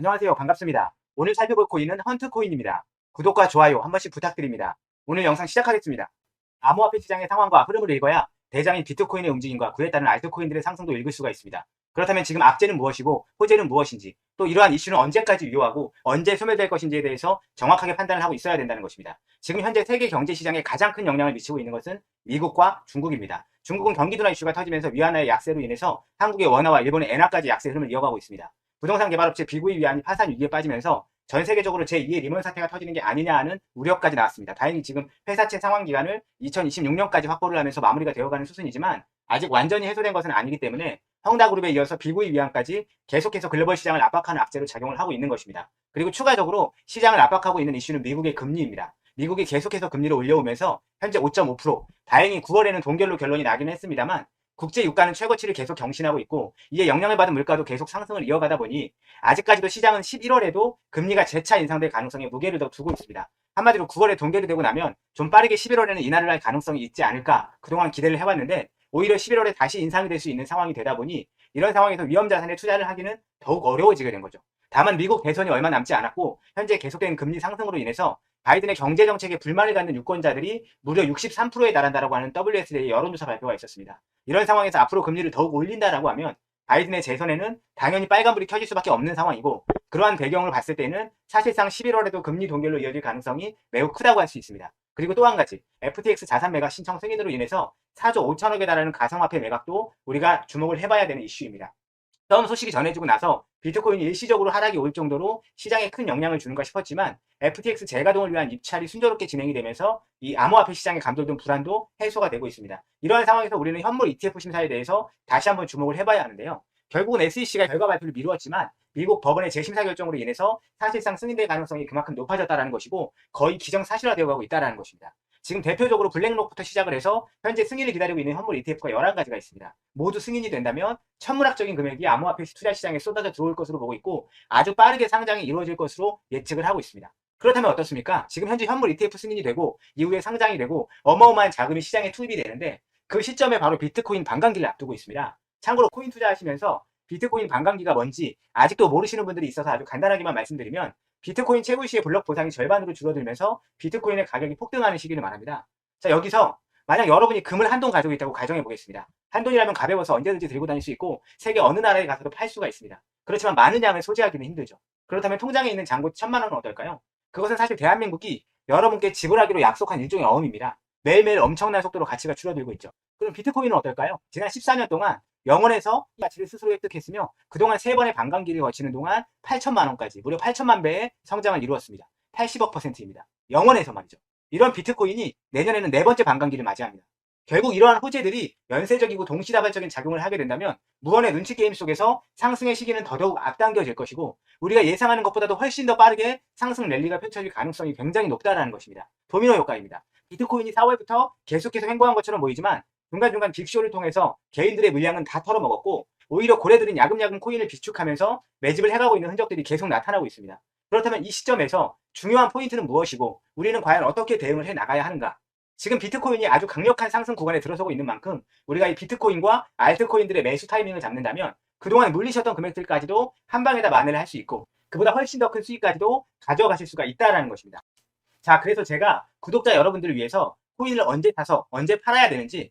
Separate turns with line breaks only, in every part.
안녕하세요. 반갑습니다. 오늘 살펴볼 코인은 헌트 코인입니다. 구독과 좋아요 한 번씩 부탁드립니다. 오늘 영상 시작하겠습니다. 암호화폐 시장의 상황과 흐름을 읽어야 대장인 비트코인의 움직임과 그에 따른 알트코인들의 상승도 읽을 수가 있습니다. 그렇다면 지금 악재는 무엇이고 호재는 무엇인지 또 이러한 이슈는 언제까지 유효하고 언제 소멸될 것인지에 대해서 정확하게 판단을 하고 있어야 된다는 것입니다. 지금 현재 세계 경제 시장에 가장 큰 영향을 미치고 있는 것은 미국과 중국입니다. 중국은 경기 둔화 이슈가 터지면서 위안화의 약세로 인해서 한국의 원화와 일본의 엔화까지 약세 흐름을 이어가고 있습니다. 부동산 개발업체 비구이 위안이 파산 위기에 빠지면서 전 세계적으로 제2의 리먼 사태가 터지는 게 아니냐 하는 우려까지 나왔습니다. 다행히 지금 회사채 상환 기간을 2026년까지 확보를 하면서 마무리가 되어가는 수순이지만 아직 완전히 해소된 것은 아니기 때문에 헝다그룹에 이어서 비구이 위안까지 계속해서 글로벌 시장을 압박하는 악재로 작용을 하고 있는 것입니다. 그리고 추가적으로 시장을 압박하고 있는 이슈는 미국의 금리입니다. 미국이 계속해서 금리를 올려오면서 현재 5.5% 다행히 9월에는 동결로 결론이 나긴 했습니다만 국제 유가는 최고치를 계속 경신하고 있고 이에 영향을 받은 물가도 계속 상승을 이어가다 보니 아직까지도 시장은 11월에도 금리가 재차 인상될 가능성에 무게를 더 두고 있습니다. 한마디로 9월에 동결이 되고 나면 좀 빠르게 11월에는 인하를 할 가능성이 있지 않을까 그동안 기대를 해왔는데 오히려 11월에 다시 인상이 될 수 있는 상황이 되다 보니 이런 상황에서 위험 자산에 투자를 하기는 더욱 어려워지게 된 거죠. 다만 미국 대선이 얼마 남지 않았고 현재 계속된 금리 상승으로 인해서 바이든의 경제 정책에 불만을 갖는 유권자들이 무려 63%에 달한다라고 하는 WSD의 여론조사 발표가 있었습니다. 이런 상황에서 앞으로 금리를 더욱 올린다라고 하면 바이든의 재선에는 당연히 빨간불이 켜질 수밖에 없는 상황이고 그러한 배경을 봤을 때는 사실상 11월에도 금리 동결로 이어질 가능성이 매우 크다고 할 수 있습니다. 그리고 또 한 가지 FTX 자산 매각 신청 승인으로 인해서 4조 5천억에 달하는 가상화폐 매각도 우리가 주목을 해봐야 되는 이슈입니다. 처음 소식이 전해지고 나서 비트코인이 일시적으로 하락이 올 정도로 시장에 큰 영향을 주는가 싶었지만 FTX 재가동을 위한 입찰이 순조롭게 진행이 되면서 이 암호화폐 시장에 감돌던 불안도 해소가 되고 있습니다. 이러한 상황에서 우리는 현물 ETF 심사에 대해서 다시 한번 주목을 해봐야 하는데요. 결국은 SEC가 결과 발표를 미루었지만 미국 법원의 재심사 결정으로 인해서 사실상 승인될 가능성이 그만큼 높아졌다는 것이고 거의 기정사실화되어 가고 있다는 것입니다. 지금 대표적으로 블랙록부터 시작을 해서 현재 승인을 기다리고 있는 현물 ETF가 11가지가 있습니다. 모두 승인이 된다면 천문학적인 금액이 암호화폐 투자 시장에 쏟아져 들어올 것으로 보고 있고 아주 빠르게 상장이 이루어질 것으로 예측을 하고 있습니다. 그렇다면 어떻습니까? 지금 현재 현물 ETF 승인이 되고 이후에 상장이 되고 어마어마한 자금이 시장에 투입이 되는데 그 시점에 바로 비트코인 반감기를 앞두고 있습니다. 참고로 코인 투자하시면서 비트코인 반감기가 뭔지 아직도 모르시는 분들이 있어서 아주 간단하게만 말씀드리면 비트코인 채굴 시의 블록 보상이 절반으로 줄어들면서 비트코인의 가격이 폭등하는 시기를 말합니다. 자, 여기서 만약 여러분이 금을 한 돈 가지고 있다고 가정해 보겠습니다. 한 돈이라면 가벼워서 언제든지 들고 다닐 수 있고 세계 어느 나라에 가서도 팔 수가 있습니다. 그렇지만 많은 양을 소지하기는 힘들죠. 그렇다면 통장에 있는 잔고 천만 원은 어떨까요? 그것은 사실 대한민국이 여러분께 지불하기로 약속한 일종의 어음입니다. 매일매일 엄청난 속도로 가치가 줄어들고 있죠. 그럼 비트코인은 어떨까요? 지난 14년 동안 영원에서 가치를 스스로 획득했으며 그동안 세 번의 반감기를 거치는 동안 8천만 원까지 무려 8천만 배의 성장을 이루었습니다. 80억 퍼센트입니다. 영원에서 말이죠. 이런 비트코인이 내년에는 네 번째 반감기를 맞이합니다. 결국 이러한 호재들이 연쇄적이고 동시다발적인 작용을 하게 된다면 무언의 눈치 게임 속에서 상승의 시기는 더더욱 앞당겨질 것이고 우리가 예상하는 것보다도 훨씬 더 빠르게 상승 랠리가 펼쳐질 가능성이 굉장히 높다라는 것입니다. 도미노 효과입니다. 비트코인이 4월부터 계속해서 횡보한 것처럼 보이지만 중간중간 빅쇼를 통해서 개인들의 물량은 다 털어먹었고 오히려 고래들은 야금야금 코인을 비축하면서 매집을 해가고 있는 흔적들이 계속 나타나고 있습니다. 그렇다면 이 시점에서 중요한 포인트는 무엇이고 우리는 과연 어떻게 대응을 해 나가야 하는가? 지금 비트코인이 아주 강력한 상승 구간에 들어서고 있는 만큼 우리가 이 비트코인과 알트코인들의 매수 타이밍을 잡는다면 그동안 물리셨던 금액들까지도 한 방에다 만회를 할 수 있고 그보다 훨씬 더 큰 수익까지도 가져가실 수가 있다는 것입니다. 자, 그래서 제가 구독자 여러분들을 위해서 코인을 언제 사서 언제 팔아야 되는지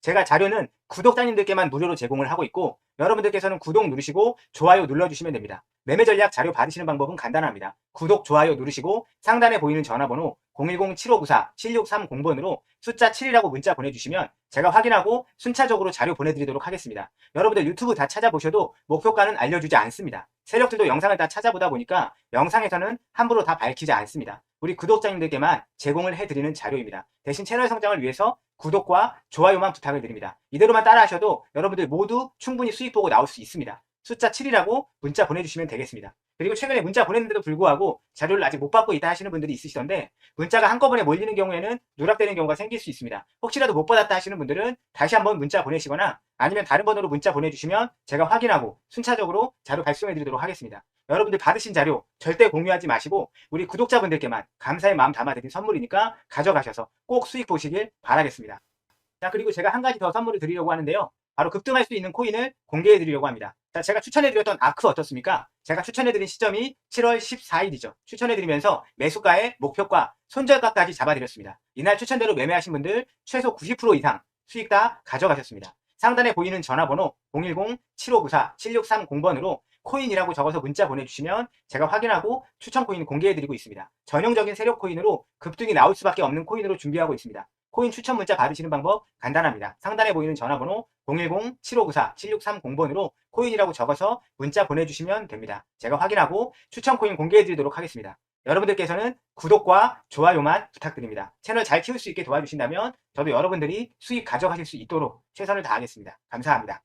제가 자료는 구독자님들께만 무료로 제공을 하고 있고 여러분들께서는 구독 누르시고 좋아요 눌러주시면 됩니다. 매매 전략 자료 받으시는 방법은 간단합니다. 구독, 좋아요 누르시고 상단에 보이는 전화번호 010-7594-7630번으로 숫자 7이라고 문자 보내주시면 제가 확인하고 순차적으로 자료 보내드리도록 하겠습니다. 여러분들 유튜브 다 찾아보셔도 목표가는 알려주지 않습니다. 세력들도 영상을 다 찾아보다 보니까 영상에서는 함부로 다 밝히지 않습니다. 우리 구독자님들께만 제공을 해드리는 자료입니다. 대신 채널 성장을 위해서 구독과 좋아요만 부탁을 드립니다. 이대로만 따라 하셔도 여러분들 모두 충분히 수익 보고 나올 수 있습니다. 숫자 7이라고 문자 보내주시면 되겠습니다. 그리고 최근에 문자 보냈는데도 불구하고 자료를 아직 못 받고 있다 하시는 분들이 있으시던데 문자가 한꺼번에 몰리는 경우에는 누락되는 경우가 생길 수 있습니다. 혹시라도 못 받았다 하시는 분들은 다시 한번 문자 보내시거나 아니면 다른 번호로 문자 보내주시면 제가 확인하고 순차적으로 자료 발송해 드리도록 하겠습니다. 여러분들 받으신 자료 절대 공유하지 마시고 우리 구독자분들께만 감사의 마음 담아드린 선물이니까 가져가셔서 꼭 수익 보시길 바라겠습니다. 자 그리고 제가 한 가지 더 선물을 드리려고 하는데요. 바로 급등할 수 있는 코인을 공개해 드리려고 합니다. 자, 제가 추천해 드렸던 아크 어떻습니까? 제가 추천해 드린 시점이 7월 14일이죠. 추천해 드리면서 매수가의 목표가, 손절가까지 잡아 드렸습니다. 이날 추천대로 매매하신 분들 최소 90% 이상 수익 다 가져가셨습니다. 상단에 보이는 전화번호 010-7594-7630번으로 코인이라고 적어서 문자 보내주시면 제가 확인하고 추천 코인 공개해드리고 있습니다. 전형적인 세력 코인으로 급등이 나올 수밖에 없는 코인으로 준비하고 있습니다. 코인 추천 문자 받으시는 방법 간단합니다. 상단에 보이는 전화번호 010-7594-7630번으로 코인이라고 적어서 문자 보내주시면 됩니다. 제가 확인하고 추천 코인 공개해드리도록 하겠습니다. 여러분들께서는 구독과 좋아요만 부탁드립니다. 채널 잘 키울 수 있게 도와주신다면 저도 여러분들이 수익 가져가실 수 있도록 최선을 다하겠습니다. 감사합니다.